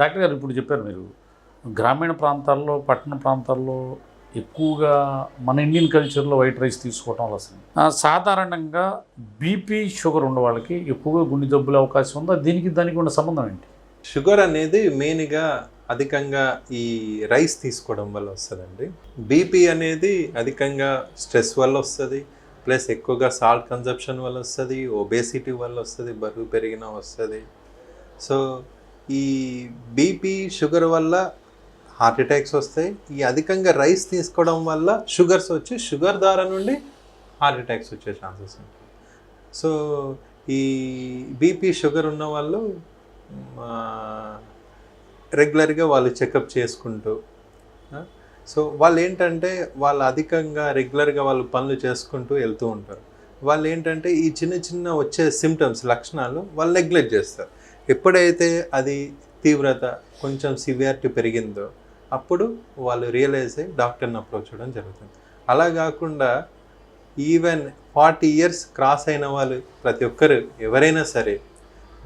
Doctor గారు ఇప్పుడు చెప్పారు మీరు గ్రామీణ ప్రాంతాల్లో పట్టణ ప్రాంతాల్లో ఎక్కువగా మన ఇండియన్ కల్చర్లో వైట్ రైస్ తీసుకోవటం వల్ల వస్తుంది సాధారణంగా బీపీ షుగర్ ఉన్న వాళ్ళకి ఎక్కువగా గుండె జబ్బుల అవకాశం ఉందా? దీనికి దానికి ఉన్న సంబంధం ఏంటి? షుగర్ అనేది మెయిన్గా అధికంగా ఈ రైస్ తీసుకోవడం వల్ల వస్తుందండి. బీపీ అనేది అధికంగా స్ట్రెస్ వల్ల వస్తుంది ప్లస్ ఎక్కువగా సాల్ట్ కన్జప్షన్ వల్ల వస్తుంది ఒబేసిటీ వల్ల వస్తుంది బరువు పెరిగిన వస్తుంది. సో ఈ బీపీ షుగర్ వల్ల హార్ట్ అటాక్స్ వస్తాయి. ఈ అధికంగా రైస్ తీసుకోవడం వల్ల షుగర్స్ వచ్చి షుగర్ ద్వారా నుండి హార్ట్ అటాక్స్ వచ్చే ఛాన్సెస్ ఉంటాయి. సో ఈ బీపీ షుగర్ ఉన్న వాళ్ళు రెగ్యులర్గా వాళ్ళు చెకప్ చేసుకుంటూ సో వాళ్ళు ఏంటంటే వాళ్ళు అధికంగా రెగ్యులర్గా వాళ్ళు పనులు చేసుకుంటూ వెళ్తూ ఉంటారు. వాళ్ళు ఏంటంటే ఈ చిన్న చిన్న వచ్చే సిమ్టమ్స్ లక్షణాలు వాళ్ళు నెగ్లెక్ట్ చేస్తారు. ఎప్పుడైతే అది తీవ్రత కొంచెం సివియారిటీ పెరిగిందో అప్పుడు వాళ్ళు రియలైజ్ అయ్యి డాక్టర్ని అప్రోచ్ అవ్వడం జరుగుతుంది. అలా కాకుండా ఈవెన్ ఫార్టీ ఇయర్స్ క్రాస్ అయిన వాళ్ళు ప్రతి ఒక్కరు ఎవరైనా సరే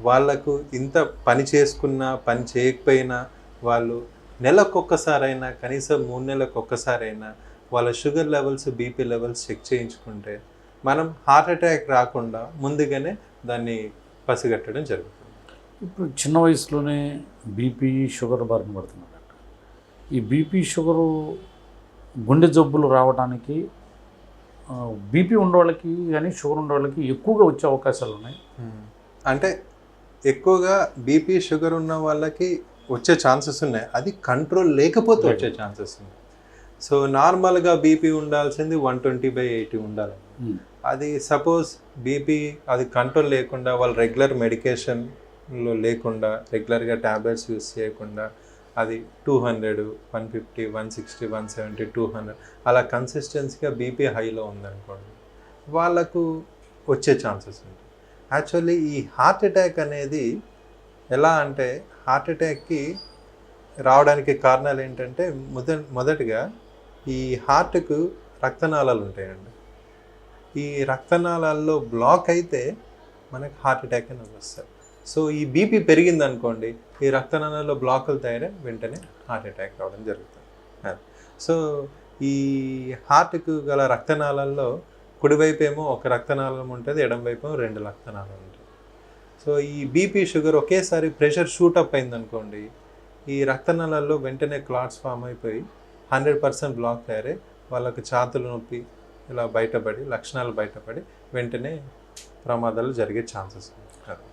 వాళ్ళకు ఇంత పని చేసుకున్నా పని చేయకపోయినా వాళ్ళు నెలకొక్కసారైనా కనీసం మూడు నెలలకు ఒక్కసారైనా వాళ్ళ sugar levels BP levels check చేయించుకుంటే మనం హార్ట్ అటాక్ రాకుండా ముందుగానే దాన్ని పసిగట్టడం జరుగుతుంది. ఇప్పుడు చిన్న వయసులోనే బీపీ షుగర్ బారిన పడుతున్నాడు ఈ బీపీ షుగరు గుండె జబ్బులు రావడానికి బీపీ ఉన్నవాళ్ళకి కానీ షుగర్ ఉన్నవాళ్ళకి ఎక్కువగా వచ్చే అవకాశాలు ఉన్నాయి. అంటే ఎక్కువగా బీపీ షుగర్ ఉన్న వాళ్ళకి వచ్చే ఛాన్సెస్ ఉన్నాయి. అది కంట్రోల్ లేకపోతే వచ్చే ఛాన్సెస్ ఉన్నాయి. సో నార్మల్గా బీపీ ఉండాల్సింది వన్ ట్వంటీ బై ఎయిటీ ఉండాలి. అది సపోజ్ బీపీ అది కంట్రోల్ లేకుండా వాళ్ళు రెగ్యులర్ లో లేకుండా రెగ్యులర్గా ట్యాబ్లెట్స్ యూస్ చేయకుండా అది two hundred one fifty one sixty one seventy two hundred అలా కన్సిస్టెన్సీగా బీపీ హైలో ఉందనుకోండి వాళ్ళకు వచ్చే ఛాన్సెస్ ఉంటాయి. యాక్చువల్లీ ఈ హార్ట్ అటాక్ అనేది ఎలా అంటే హార్ట్ అటాక్కి రావడానికి కారణాలు ఏంటంటే మొద మొదటిగా ఈ హార్ట్కు రక్తనాళాలు ఉంటాయండి. ఈ రక్తనాళాల్లో బ్లాక్ అయితే మనకు హార్ట్ అటాక్ అనేది వస్తుంది సో ఈ బీపీ పెరిగింది అనుకోండి ఈ రక్తనాళాల్లో బ్లాకులు తయారై వెంటనే హార్ట్ అటాక్ రావడం జరుగుతుంది. సో ఈ హార్ట్కు గల రక్తనాళాల్లో కుడివైపు ఏమో ఒక రక్తనాళం ఉంటుంది ఎడం వైపు రెండు రక్తనాళాలు ఉంటాయి. సో ఈ బీపీ షుగర్ ఒకేసారి ప్రెషర్ షూట్ అప్ అయింది అనుకోండి ఈ రక్తనాళాల్లో వెంటనే క్లాట్స్ ఫామ్ అయిపోయి హండ్రెడ్ పర్సెంట్ బ్లాక్ తయారై వాళ్ళకి ఛాతులు నొప్పి ఇలా బయటపడి లక్షణాలు బయటపడి వెంటనే ప్రమాదాలు జరిగే ఛాన్సెస్ ఉంటారు